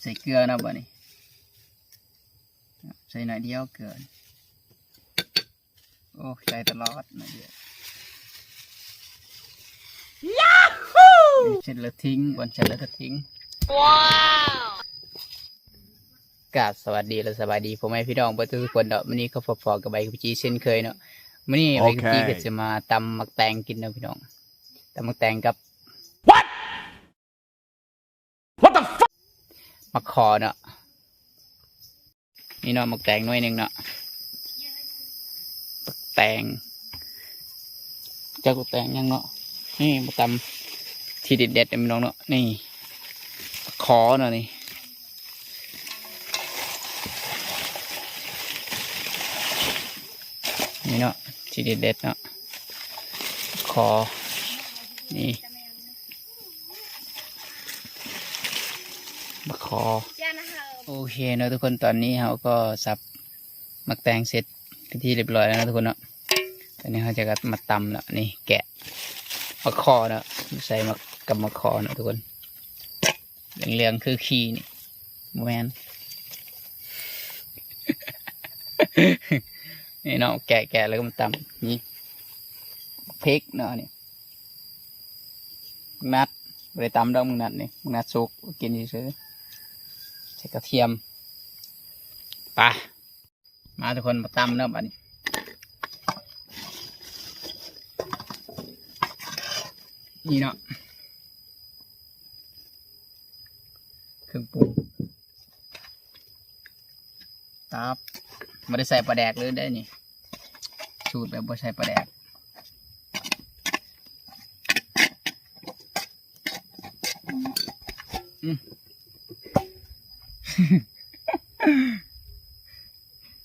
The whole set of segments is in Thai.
ใส่เกลือนะบ่นี่ใส่หน่อยเดียวเกลือโอ้ใส่ตลอดหน่อยเดียวเสร็จแล้วทิ้งก่อนเสร็จแล้วก็ทิ้งกราบสวัสดีและสบายดีผมให้พี่น้องเพื่ทุกคนเนาะวันนี้ก็พอๆกับใบกุจีเช่นเคยเนาะวันนี้ใบกุจีโอเคก็จะมาตำมักแตงกินเนาะพี่น้องตำมักแตงกับ มักคอเนาะนี่เนาะมักแตงหน้อยหนึ่งเนาะมักแตงเจ้ากุแตงยังเนาะนี่มาตำที่เด็ดเนาะพี่น้องเนาะนี่คอเนาะนี่นี่เนาะที่เด็ดๆเนาะคอนี่ มะคอ โอเคเนาะทุกคนตอนนี้เราก็สับมักแตงเสร็จเป็นที่เรียบร้อยแล้วนะทุกคนเนาะตอนนี้เราจะก็มาตำแล้วนี่แกะมะคอเนาะใส่มากับมะคอเนาะทุกคนเหลืองๆคือขี้นี่โมแมนนี่เนาะแกะแกะแล้วก็มาตำนี่พริกเนาะนี่นัดไปตำดอกมึงนัดนี่มึงนัดสุกกินเฉยๆ ใส่กระเทียมไปมาทุกคนมาตำเนาะบัดนี้นี่เนาะเครื่องปรุงตับไม่ได้ใส่ปลาแดกเลยได้นี่สูตรแบบไม่ใส่ปลาแดกอืม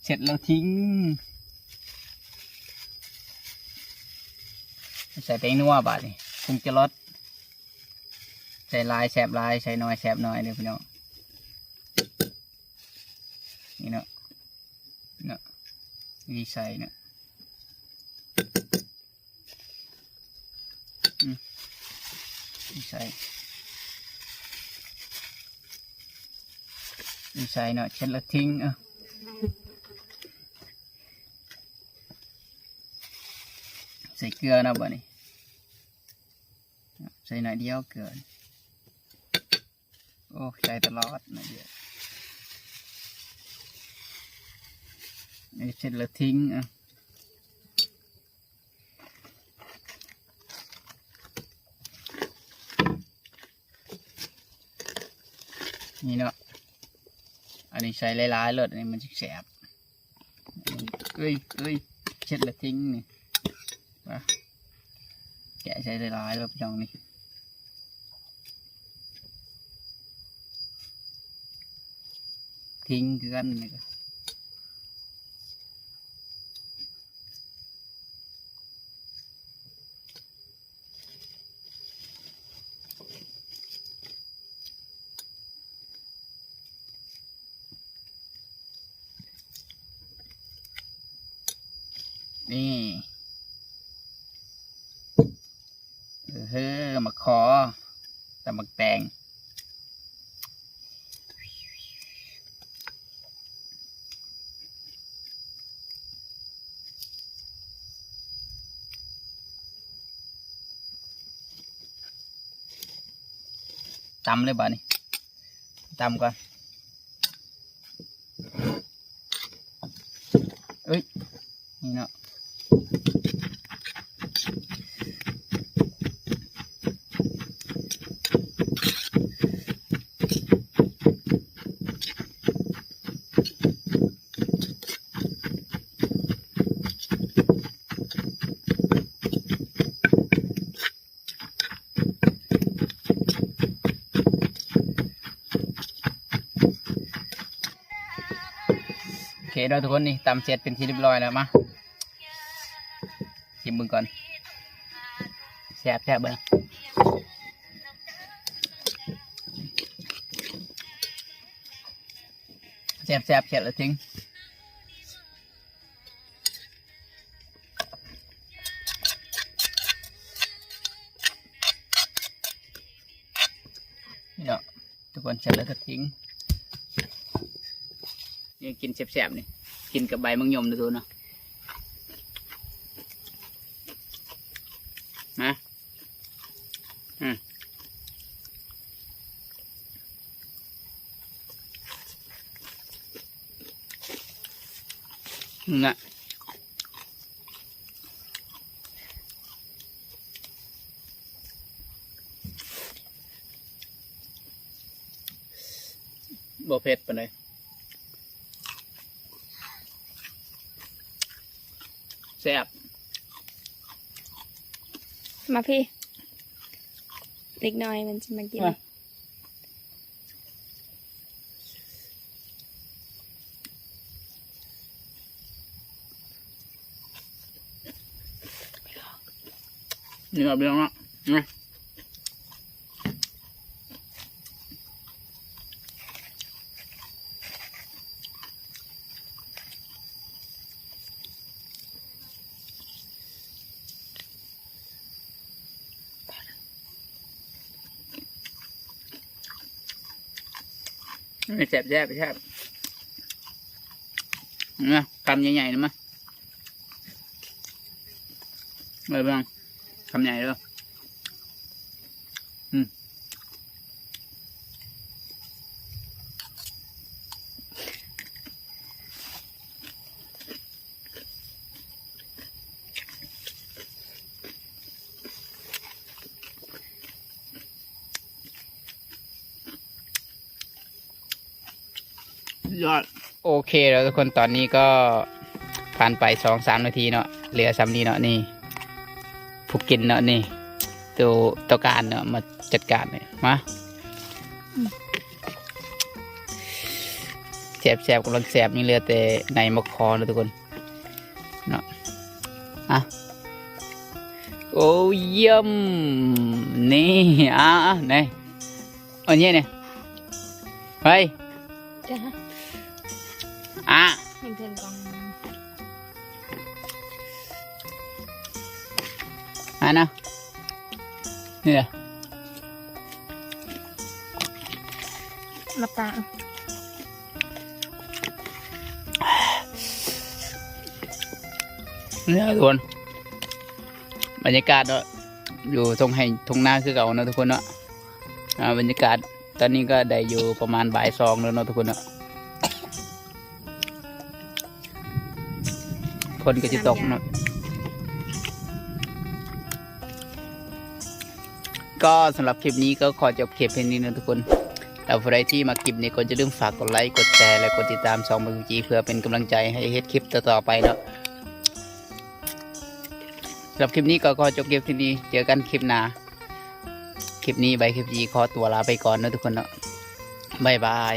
เสร็จแล้วทิ้ง ใส่แป้งนัวบาดนี่คงจะลดใส่ลายแสบลายใส่น้อยแสบน้อยเลยพี่น้องนี่เนาะเนาะนี่ใส่เนาะนี่ใส่ ใส่เนาะเช็ดแล้วทิ้งเอะใส่เกลือนะบ่นี่ใส่หน่อยเดียวเกลือโอ้ใส่ตลอดหน่อยเดียวนี่เสร็จแล้วทิ้งอะนี่เนาะ อันนี้ใช้หลายๆเลยอันนี้มันจะแสบเอ้ยเอ้ยเช็ดแล้วทิ้งนี่มาแกะใช้หลายๆแล้วพี่น้องนี่ทิ้งคือกันนี่ก็ นี่เออเฮ้อมาขอแต่มักแตงตำเลยบ่านี่ตำก่อนเอ้ย นี่เนาะ เคเราทุกคนนี่ตำเสร็จเป็นที่เรียบร้อยแล้วมาชิมมึงก่อนแซ่บแซ่บเบ้างแซ่บแซ่บแซ่บแล้วทิ้งเนาะทุกคนเสร็จแล้วก็ทิ้งนี่กินแซ่บๆนี่ กินกับใบมังยมนะทุกคนเนาะมาอืมน่ะบ่เผ็ดปานใดแซ่บ มาพี่เล็กน้อยมันจะมากินอะนี่ครับพี่น้องเนาะ นี่นี่แสบแซ่บแซ่บนะคำใหญ่ๆนะมั้ยเลยบ้างคำใหญ่เลยอืม ยอดโอเคแล้วทุกคนตอนนี้ก็ผ่านไปสองสามนาทีเนาะเหลือสามนี้เนาะนี่ผู้กินเนาะนี่ตัวตัวการเนาะมาจัดการเนี่ยมาแสบแสบกำลังแสบนี่เหลือแต่ในมะคอนะทุกคนเนาะอะโอ้เยี่ยมนี่อะอะไหนเอันนี้เนี่ยเฮ้ยจ้า อะเห็นเพื่อนกองอะนะนี่แหละรับตานี่ทุกคนบรรยากาศเนาะอยู่ตรงให้ทงหน้าคือเก่าเนาะทุกคนเนาะอ่าบรรยากาศตอนนี้ก็ได้อยู่ประมาณบ่ายสองแล้วเนาะทุกคนเนาะ คนก็จะตกเนาะก็สำหรับคลิปนี้ก็ขอจบคลิปเพียงนี้นะทุกคนแล้วใครที่มาคลิปนี้ก็จะลืมฝากกดไลค์ กดแชร์ และกดติดตามสองมือจีเพื่อเป็นกำลังใจให้เฮ็ดคลิปต่อๆไปเนาะสำหรับคลิปนี้ก็ขอจบคลิปที่นี้ เจอกันคลิปหน้า คลิปนี้ใบคลิปจีขอตัวลาไปก่อนนะทุกคนเนาะบายบาย